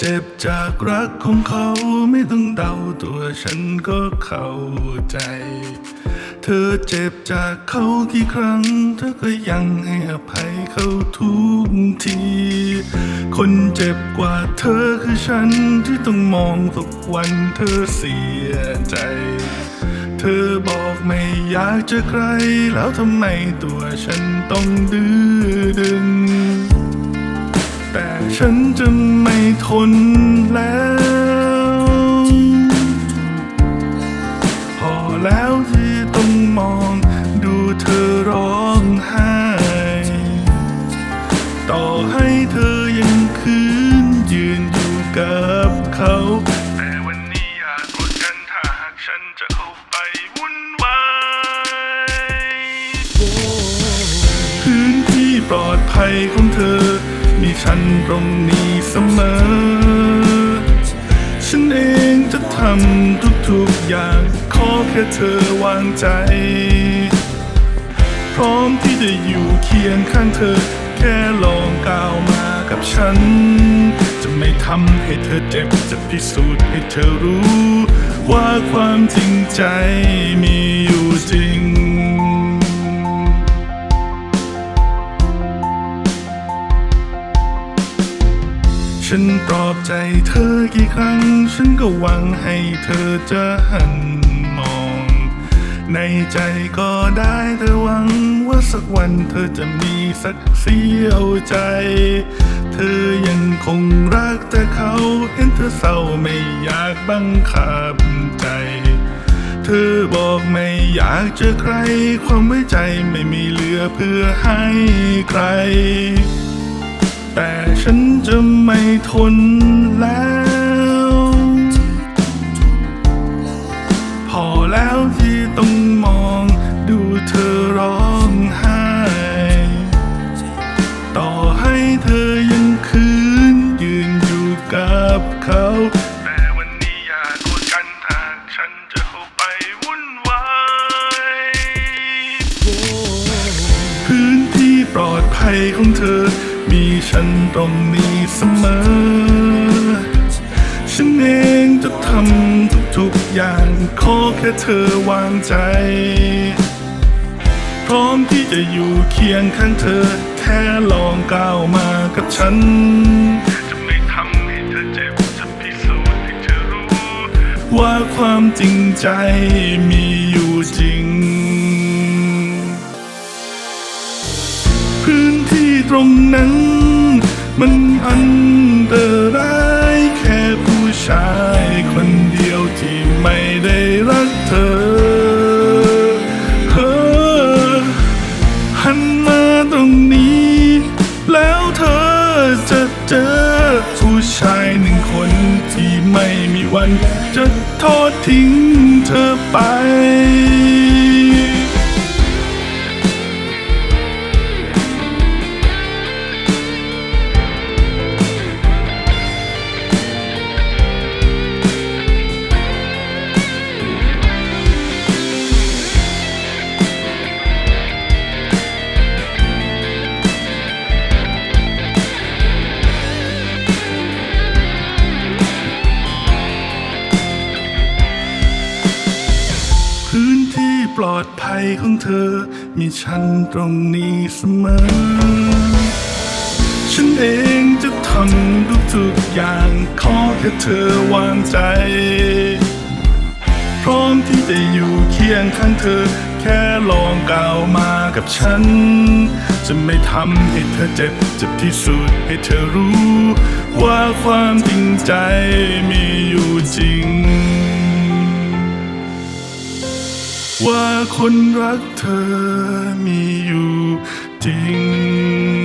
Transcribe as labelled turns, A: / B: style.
A: เจ็บจากรักของเขาไม่ต้องเดาตัวฉันก็เข้าใจ เธอเจ็บจากเขากี่ครั้ง เธอก็ยังให้อภัยเขาทุกที คนเจ็บกว่าเธอคือฉันที่ต้องมองทุกวันเธอเสียใจ เธอบอกไม่อยากเจอใคร แล้วทำไมตัวฉันต้องดื้อดึง แต่ฉันจะไม่ทนแล้ว พอแล้วที่ต้องมองดูเธอร้องไห้ ต่อให้เธอยังคืนยืนอยู่กับเขา แต่วันนี้อยากกดกันถ้าหากฉันจะเข้าไปวุ่นวายพื้นที่ปลอดภัยของเธอ มีฉันตรงนี้เสมอ ฉันเองจะทำทุกๆอย่าง ขอแค่เธอวางใจ พร้อมที่จะอยู่เคียงข้างเธอ แค่ลองก้าวมากับฉัน จะไม่ทำให้เธอเจ็บ จะพิสูจน์ให้เธอรู้ ว่าความจริงใจมีอยู่ ฉันปลอบใจเธอกี่ครั้ง ฉันก็หวังให้เธอจะหันมอง ในใจก็ได้แต่หวังว่าสักวันเธอจะมีสักเสี้ยวใจ เธอยังคงรักแต่เขาเห็นเธอเศร้าไม่อยากบังคับใจ เธอบอกไม่อยากเจอใคร ความไว้ใจไม่มีเหลือเพื่อให้ใคร แต่ฉันจะไม่ทนแล้ว พอแล้วที่ต้องมองดูเธอร้องไห้ ต่อให้เธอยังคืนยืนอยู่กับเขา แต่วันนี้อย่าโกรธกันหากฉันจะเข้าไปวุ่นวายพื้นที่ปลอดภัยของเธอ มีฉันตรงนี้เสมอ ฉันเองจะทำทุกๆอย่างขอแค่เธอวางใจ พร้อมที่จะอยู่เคียงข้างเธอ แค่ลองก้าวมากับฉัน จะไม่ทำให้เธอเจ็บจะพิสูจน์ให้เธอรู้ ว่าความจริงใจมีอยู่จริง ตรงนั้น มันอันตรายแค่ผู้ชายคนเดียวที่ไม่ได้รักเธอเฮ้อหันมาตรงนี้ แล้วเธอจะเจอผู้ชายหนึ่งคนที่ไม่มีวัน จะทอดทิ้งเธอไป ปลอดภัยของเธอ มีฉันตรงนี้เสมอ ฉันเองจะทำทุกๆอย่าง ขอแค่เธอวางใจ พร้อมที่จะอยู่เคียงข้างเธอ แค่ลองก้าวมากับฉัน จะไม่ทำให้เธอเจ็บ จะพิสูจน์ให้เธอรู้ ว่าความจริงใจมี ว่าคนรักเธอมีอยู่จริง